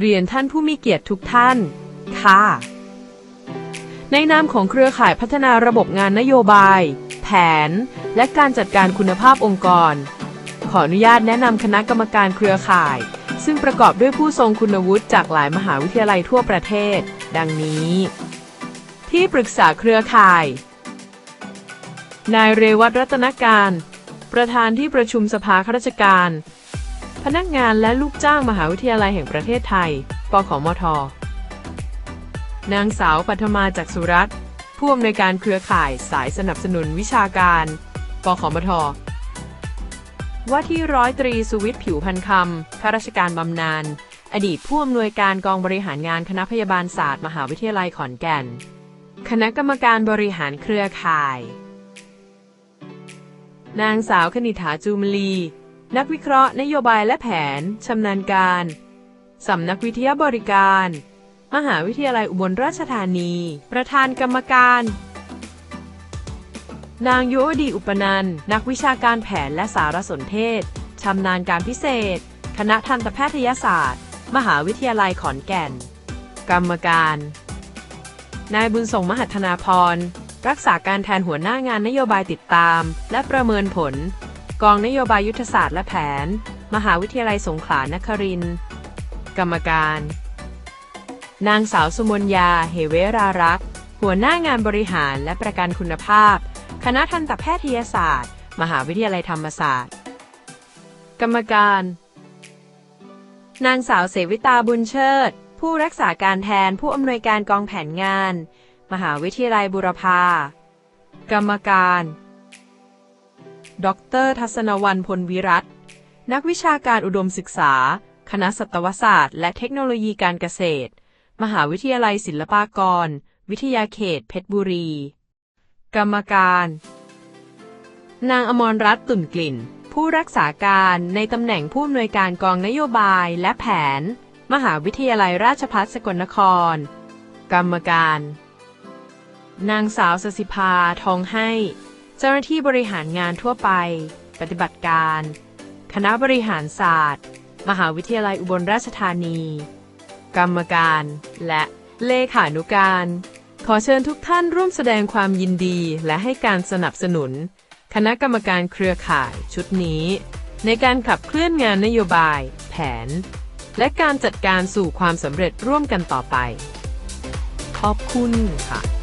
เรียนท่านผู้มีเกียรติทุกท่าน ค่ะ ในนามของเครือข่ายพัฒนาระบบงานนโยบาย แผน และการจัดการคุณภาพองค์กร ขออนุญาตแนะนำคณะกรรมการเครือข่าย ซึ่งประกอบด้วยผู้ทรงคุณวุฒิจากหลายมหาวิทยาลัยทั่วประเทศ ดังนี้ ที่ปรึกษาเครือข่าย นายเรวัตรัตนการ ประธานที่ประชุมสภาข้าราชการ พนักงานและลูกจ้างมหาวิทยาลัยแห่งประเทศไทย ปขมท นางสาวปัทมาจากสุรัตน์ผู้อำนวยการเครือข่ายสายสนับสนุนวิชาการ ปขมท ว่าที่ร้อยตรีสุวิทย์ผิวพันคำข้าราชการบำนาญ อดีตผู้อำนวยการกองบริหารงานคณะพยาบาลศาสตร์มหาวิทยาลัยขอนแก่น คณะกรรมการบริหารเครือข่าย นางสาวคณิ t าจูมลี นักวิเคราะห์นโยบายและแผน ชำนาญการสำนักวิทยาบริการ มหาวิทยาลัยอุบลราชธานี ประธานกรรมการ นางยุวดีอุปนันนักวิชาการแผนและสารสนเทศ ชำนาญการพิเศษ คณะทันตแพทยศาสตร์ มหาวิทยาลัยขอนแก่น กรรมการ นายบุญส่งมหัฒนาพร รักษาการแทนหัวหน้างานนโยบายติดตาม และประเมินผล กองนโยบายยุทธศาสตร์และแผน มหาวิทยาลัยสงขลานครินทร์กรรมการ นางสาวสุมนยา เหเวรารักษ์ หัวหน้างานบริหารและประกันคุณภาพ คณะทันตแพทยศาสตร์ มหาวิทยาลัยธรรมศาสตร์ กรรมการ นางสาวเสวิตาบุญเชิด ผู้รักษาการแทนผู้อำนวยการกองแผนงาน มหาวิทยาลัยบุรพา กรรมการ ดร ทัศนวันพลวิรัตน์นักวิชาการอุดมศึกษา คณะสัตวศาสตร์ และเทคโนโลยีการเกษตร มหาวิทยาลัยศิลปากร วิทยาเขต เพชรบุรี กรรมการ นางอมรรัตน์ตุ่นกลิ่น ผู้รักษาการในตำแหน่งผู้อำนวยการกองนโยบายและแผน มหาวิทยาลัยราชภัฏสกลนคร กรรมการ นางสาวสสิภาทองให้ เจ้าหน้าที่บริหารงานทั่วไป ปฏิบัติการ คณะบริหารศาสตร์ มหาวิทยาลัยอุบลราชธานี กรรมการ และเลขานุการ ขอเชิญทุกท่านร่วมแสดงความยินดีและให้การสนับสนุน คณะกรรมการเครือข่ายชุดนี้ ในการขับเคลื่อนงานนโยบาย แผน และการจัดการสู่ความสำเร็จร่วมกันต่อไป ขอบคุณค่ะ